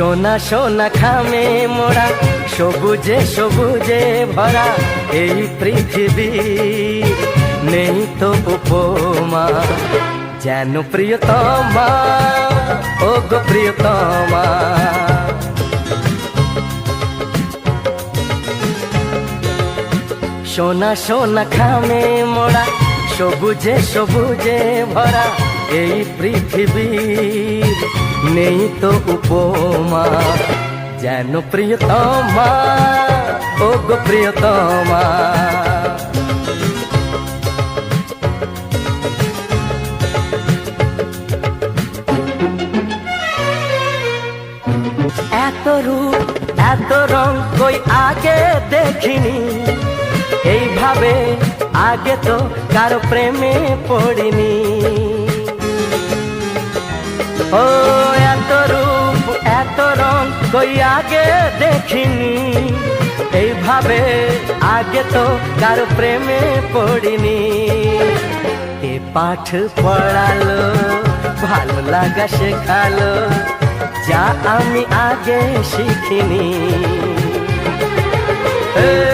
সোনা সোনা খামে মোড়া, সবুজে সবুজে ভরা এই পৃথিবী। নেই তো উপমা, যেন প্রিয়তমা ও গো প্রিয়তমা। সোনা সোনা খামে মোড়া, সবুজে সবুজে ভরা এই পৃথিবীর নেই তো উপমা। যেন প্রিয়তমা ও গো প্রিয়তমা। এত রূপ, এত রং কই আগে দেখিনি। এইভাবে আগে তো কারও প্রেমে পড়িনি। ও এত রং কই আগে দেখিনি। এইভাবে আগে তো কারও প্রেমে পড়িনি। এ পাঠ পড়ালো, ভালো লাগা শেখালো, যা আমি আগে শিখিনি। এ